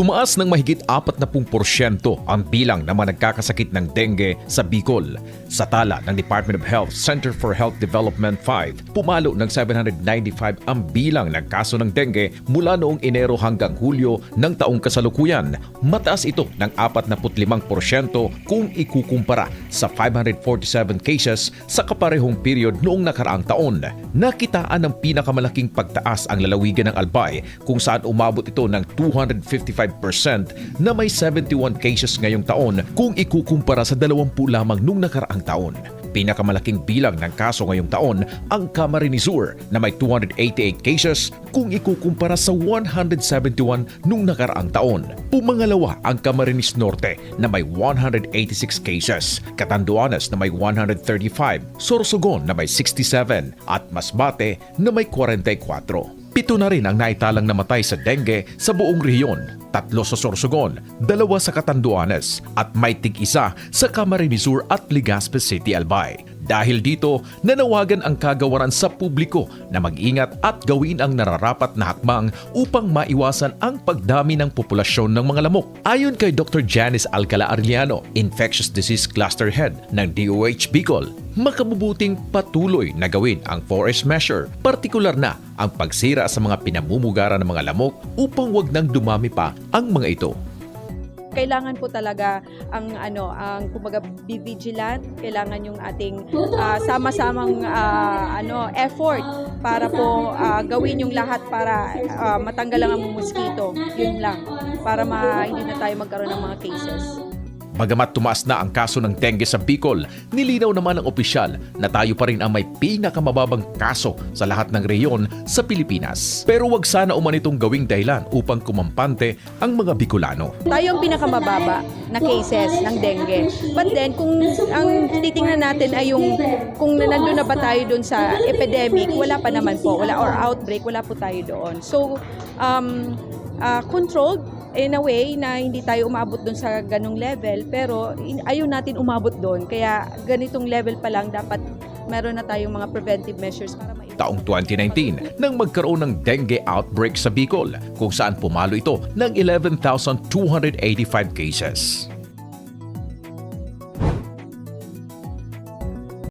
Tumaas ng mahigit 40% ang bilang ng mga nagkakasakit ng dengue sa Bicol. Sa tala ng Department of Health Center for Health Development 5, pumalo ng 795 ang bilang ng kaso ng dengue mula noong Enero hanggang Hulyo ng taong kasalukuyan. Mataas ito ng 45% kung ikukumpara sa 547 cases sa kaparehong period noong nakaraang taon. Nakitaan ng pinakamalaking pagtaas ang lalawigan ng Albay kung saan umabot ito ng 255% na may 71 cases ngayong taon kung ikukumpara sa 20 lamang nung nakaraang taon. Pinakamalaking bilang ng kaso ngayong taon ang Camarines Sur na may 288 cases kung ikukumpara sa 171 nung nakaraang taon. Pumangalawa ang Camarines Norte na may 186 cases, Catanduanes na may 135, Sorsogon na may 67 at Masbate na may 44. Pito na rin ang naitalang namatay sa dengue sa buong rehiyon. Tatlo sa Sorsogon, dalawa sa Catanduanes at may tig-isa sa Camarines Sur at Legazpi City, Albay. Dahil dito, nanawagan ang kagawaran sa publiko na mag-ingat at gawin ang nararapat na hakbang upang maiwasan ang pagdami ng populasyon ng mga lamok. Ayon kay Dr. Janice Alcala Arellano, Infectious Disease Cluster Head ng DOH Bicol, makabubuting patuloy na gawin ang forest measure, partikular na ang pagsira sa mga pinamumugaran ng mga lamok upang wag nang dumami pa ang mga ito. Kailangan po talaga ang ano ang kumbaga vigilant kailangan yung ating ah, sama-samang ah, ano effort para po ah, gawin yung lahat para ah, matanggal ang mosquito. Yun lang. Para ma, hindi na tayo magkaroon ng mga cases Bagamat tumaas na ang kaso ng dengue sa Bicol, nilinaw naman ng opisyal na tayo pa rin ang may pinakamababang kaso sa lahat ng rehiyon sa Pilipinas. Pero wag sana umanitong gawing dahilan upang kumampante ang mga Bicolano. tayo ang pinakamababa na cases ng dengue. But then, kung ang titingnan natin ay yung kung nandun na ba tayo doon sa epidemic, wala pa naman po, wala or outbreak, wala po tayo doon. So, um, uh, controlled in a way na hindi tayo umabot doon sa ganong level, pero in- ayaw natin umabot doon. Kaya ganitong level pa lang dapat meron na tayong mga preventive measures para ma- Taong 2019 nang magkaroon ng dengue outbreak sa Bicol kung saan pumalo ito ng 11,285 cases.